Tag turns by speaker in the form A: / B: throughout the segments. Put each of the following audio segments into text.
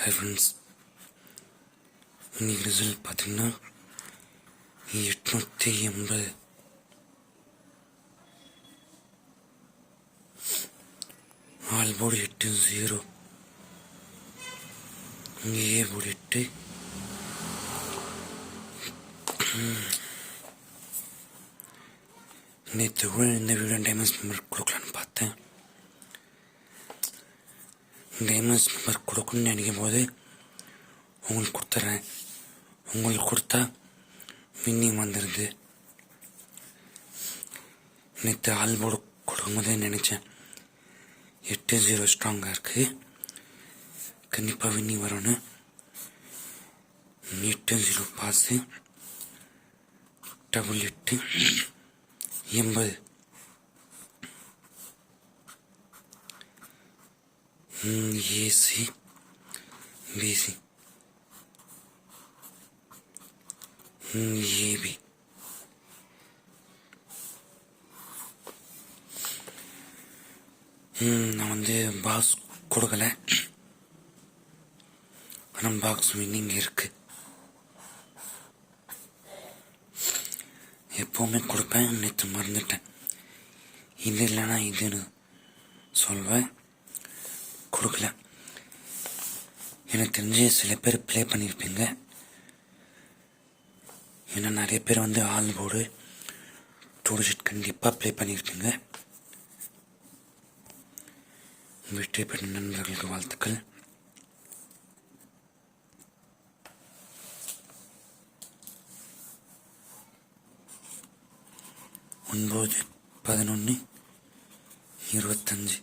A: Hi friends இன்னைக்கு result பார்த்தீங்கன்னா எட்நூற்றி எண்பது. ஆல் போர்டு எட்டு ஜீரோ இங்கே ஏ போர்டு எட்டு. நேற்று கூட இந்த வீடியோ டைமண்ட்ஸ் நம்பர் கொடுக்கலான்னு பார்த்தேன். டைமண்ட்ஸ் மெம்பர் கொடுக்கணும்னு நினைக்கும் போது உங்களுக்கு கொடுத்துட்றேன் உங்களுக்கு கொடுத்தா வின்னிங் வந்துடுது நேற்று ஆல்போர்டு கொடுக்கும்போதே நினச்சேன். எட்டு ஜீரோ ஸ்ட்ராங்காக இருக்குது கண்டிப்பாக வின்னிங் வரணும் எட்டு ஜீரோ பாஸு டபுள் எட்டு. எண்பது. ஏசி பிசி ஏபி நான் வந்து பாக்ஸ் கொடுக்கல. ஆனால் பாக்ஸ் வின்னிங் இருக்கு. எப்போவுமே கொடுப்பேன் நேற்று மறந்துட்டேன். இது இல்லைன்னா இதுன்னு சொல்வேன். கொடுக்கல. எனக்கு தெரிஞ்சு சில பேர் ப்ளே பண்ணியிருப்பீங்க. ஏன்னா நிறைய பேர் வந்து ஆல் போர்டு டூரிஸ்ட் கண்டிப்பாக ப்ளே பண்ணியிருப்பீங்க. வெற்றி பெற்ற நண்பர்களுக்கு வாழ்த்துக்கள். ஒன்பது பதினொன்று இருபத்தஞ்சு.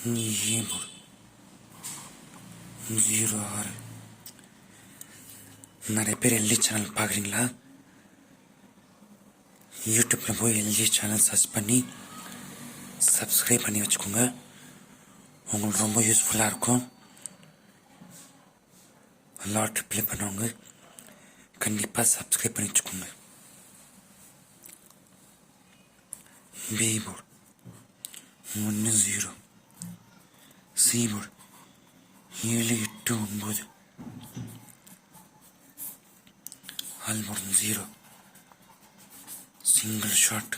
A: ஏபோல் ஜீரோ ஆறு நிறைய பேர் எல்ஜி சேனல் பார்க்குறீங்களா யூடியூப்பில் போய் எல்ஜி சேனல் சர்ச் பண்ணி சப்ஸ்கிரைப் பண்ணி வச்சுக்கோங்க உங்களுக்கு ரொம்ப யூஸ்ஃபுல்லாக இருக்கும் லாட்ரி ப்ளே பண்ணவங்க கண்டிப்பாக சப்ஸ்கிரைப் பண்ணி வச்சுக்கோங்க பி ஒன்று ஜீரோ சி ஏழு எட்டு ஒன்பது all zero single shot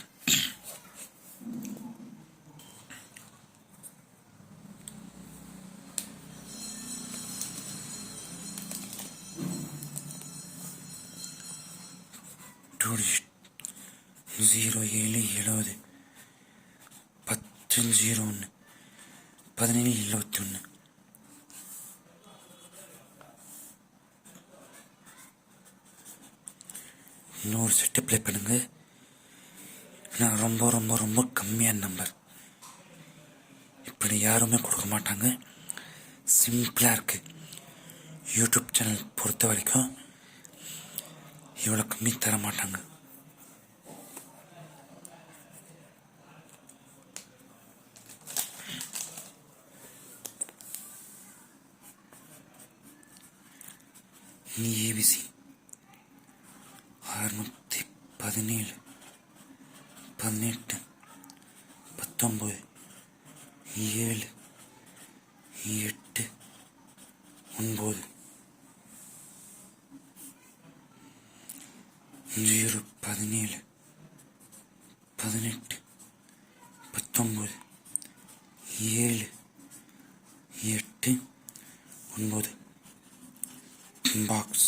A: zero ஏழு எழுபது பத்து ஜீரோ ஒன்று பதினேழு எழுபத்தி ஒன்று இன்னொரு செட்டு ப்ளே பண்ணுங்க. நான் ரொம்ப ரொம்ப ரொம்ப கம்மியான நம்பர் இப்படி யாருமே கொடுக்க மாட்டாங்க. சிம்பிளாக இருக்கு. யூடியூப் சேனல் பொறுத்த வரைக்கும் இவ்வளோ கம்மி தர மாட்டாங்க. ஏபிசி. அறுநூற்றி பதினேழு பதினெட்டு பத்தொம்பது ஏழு எட்டு ஒன்பது. ஜீரோ பதினேழு பதினெட்டு பத்தொம்பது ஏழு எட்டு ஒன்பது. பாக்ஸ்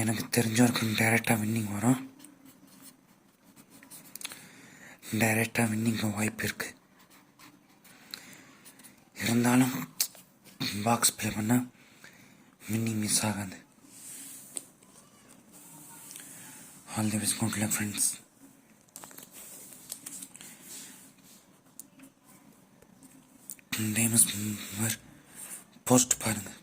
A: எனக்கு தெரிஞ்சவருக்கு டைரெக்டாக வின்னிங் வரும். டைரெக்டாக வின்னிங்க்கு வாய்ப்பு இருக்குது இருந்தாலும் பாக்ஸ் ப்ளே பண்ணால் வின்னிங் மிஸ் ஆகாது. All the best good luck friends name post பாருங்கள்